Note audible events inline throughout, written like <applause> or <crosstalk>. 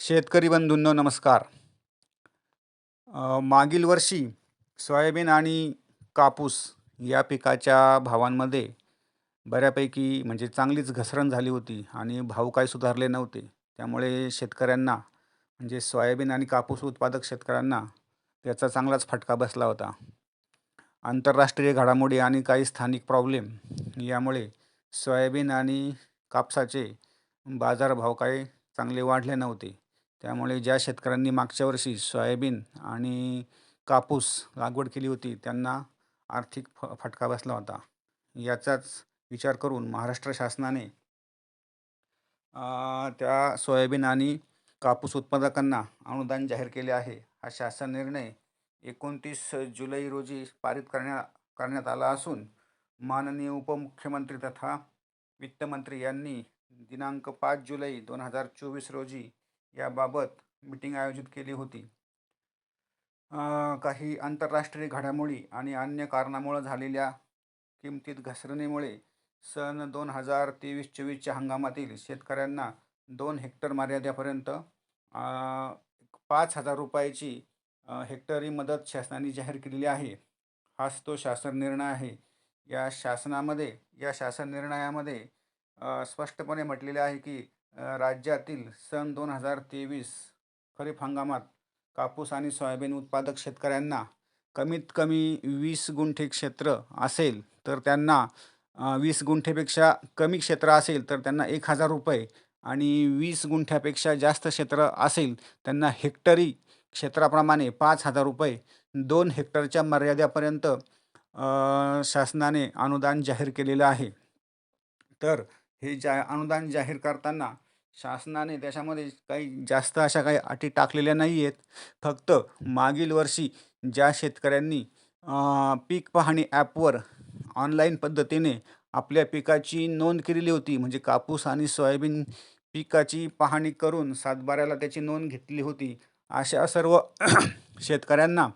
शेतकरी बंधूंनो नमस्कार. मागील वर्षी सोयाबीन आणि कापूस या पिकाच्या भावांमध्ये बऱ्यापैकी म्हणजे चांगलीच घसरण झाली होती आणि भाव काही सुधारले नव्हते. त्यामुळे शेतकऱ्यांना म्हणजे सोयाबीन आणि कापूस उत्पादक शेतकऱ्यांना त्याचा चांगलाच फटका बसला होता. आंतरराष्ट्रीय घडामोडी आणि काही स्थानिक प्रॉब्लेम यामुळे सोयाबीन आणि कापसाचे बाजारभाव काही चांगले वाढले नव्हते. त्यामुळे ज्या शेतकऱ्यांनी मागच्या वर्षी सोयाबीन आणि कापूस लागवड केली होती त्यांना आर्थिक फ फटका बसला होता. याचाच विचार करून महाराष्ट्र शासनाने त्या सोयाबीन आणि कापूस उत्पादकांना अनुदान जाहीर केले आहे. हा शासन निर्णय एकोणतीस जुलै रोजी पारित करण्या करण्यात आला असून माननीय उपमुख्यमंत्री तथा वित्तमंत्री यांनी दिनांक पाच जुलै दोन हजार चोवीस रोजी याबाबत मीटिंग आयोजित केली होती. काही आंतरराष्ट्रीय घडामोडी आणि अन्य कारणामुळं झालेल्या किमतीत घसरणीमुळे सन दोन हजार तेवीस चोवीसच्या हंगामातील शेतकऱ्यांना दोन हेक्टर मर्यादेपर्यंत पाच हजार रुपयाची हेक्टरी मदत शासनाने जाहीर केलेली आहे. हाच तो शासन निर्णय आहे. या शासनामध्ये या शासन निर्णयामध्ये स्पष्टपणे म्हटलेले आहे की राज्यातील सन दोन हजार तेवीस खरीप हंगामात कापूस आणि सोयाबीन उत्पादक शेतकऱ्यांना कमीत कमी वीस गुंठे क्षेत्र असेल तर त्यांना वीस गुंठेपेक्षा कमी क्षेत्र असेल तर त्यांना एक हजार रुपये आणि वीस गुंठ्यापेक्षा जास्त क्षेत्र असेल त्यांना हेक्टरी क्षेत्राप्रमाणे पाच हजार रुपये दोन हेक्टरच्या मर्यादेपर्यंत शासनाने अनुदान जाहीर केलेलं आहे. तर हे जा अनुदान जाहीर करताना शासनाने त्याच्यामध्ये काही जास्त अशा काही अटी टाकलेल्या नाही आहेत फक्त मागील वर्षी ज्या शेतकऱ्यांनी पीक पाहणी ॲपवर ऑनलाईन पद्धतीने आपल्या पिकाची नोंद केलेली होती म्हणजे कापूस आणि सोयाबीन पिकाची पाहणी करून सातबाऱ्याला त्याची नोंद घेतली होती. अशा सर्व <coughs> शेतकऱ्यांना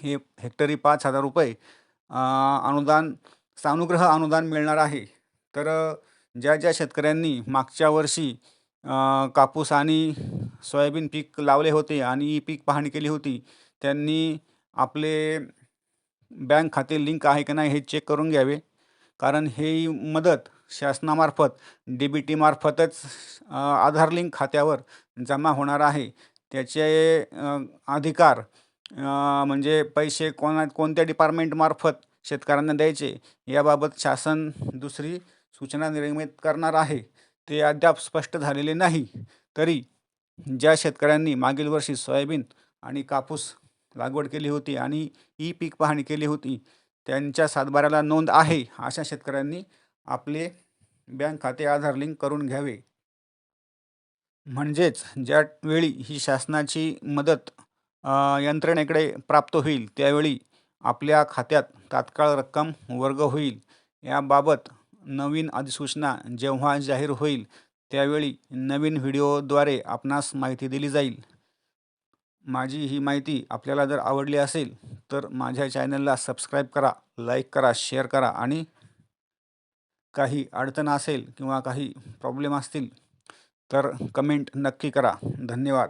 हे हेक्टरी पाच हजार रुपये अनुदान सानुग्रह अनुदान मिळणार आहे. तर ज्या ज्या शेतकऱ्यांनी मागच्या वर्षी कापूस आणि सोयाबीन पीक लावले होते आणि पीक पाहणी केली होती त्यांनी आपले बँक खाते लिंक आहे की नाही हे चेक करून घ्यावे. कारण ही मदत शासनामार्फत डी बी टीमार्फतच आधार लिंक खात्यावर जमा होणार आहे. त्याचे अधिकार म्हणजे पैसे कोणा कोणत्या डिपार्टमेंटमार्फत शेतकऱ्यांना द्यायचे याबाबत शासन दुसरी सूचना निर्गमित करणार आहे. ते अद्याप स्पष्ट झालेले नाही. तरी ज्या शेतकऱ्यांनी मागील वर्षी सोयाबीन आणि कापूस लागवड केली होती आणि ई पीक पाहणी केली होती त्यांच्या सातबाऱ्याला नोंद आहे अशा शेतकऱ्यांनी आपले बँक खाते आधार लिंक करून घ्यावे. म्हणजेच ज्यावेळी ही शासनाची मदत यंत्रणेकडे प्राप्त होईल त्यावेळी आपल्या खात्यात तात्काळ रक्कम वर्ग होईल. याबाबत नवीन अधिसूचना जेव्हा जाहीर होईल त्यावेळी नवीन व्हिडिओद्वारे आपणास माहिती दिली जाईल. माझी ही माहिती आपल्याला जर आवडली असेल तर माझ्या चॅनलला सबस्क्राईब करा लाईक करा शेअर करा आणि काही अडचण असेल किंवा काही प्रॉब्लेम असतील तर कमेंट नक्की करा. धन्यवाद.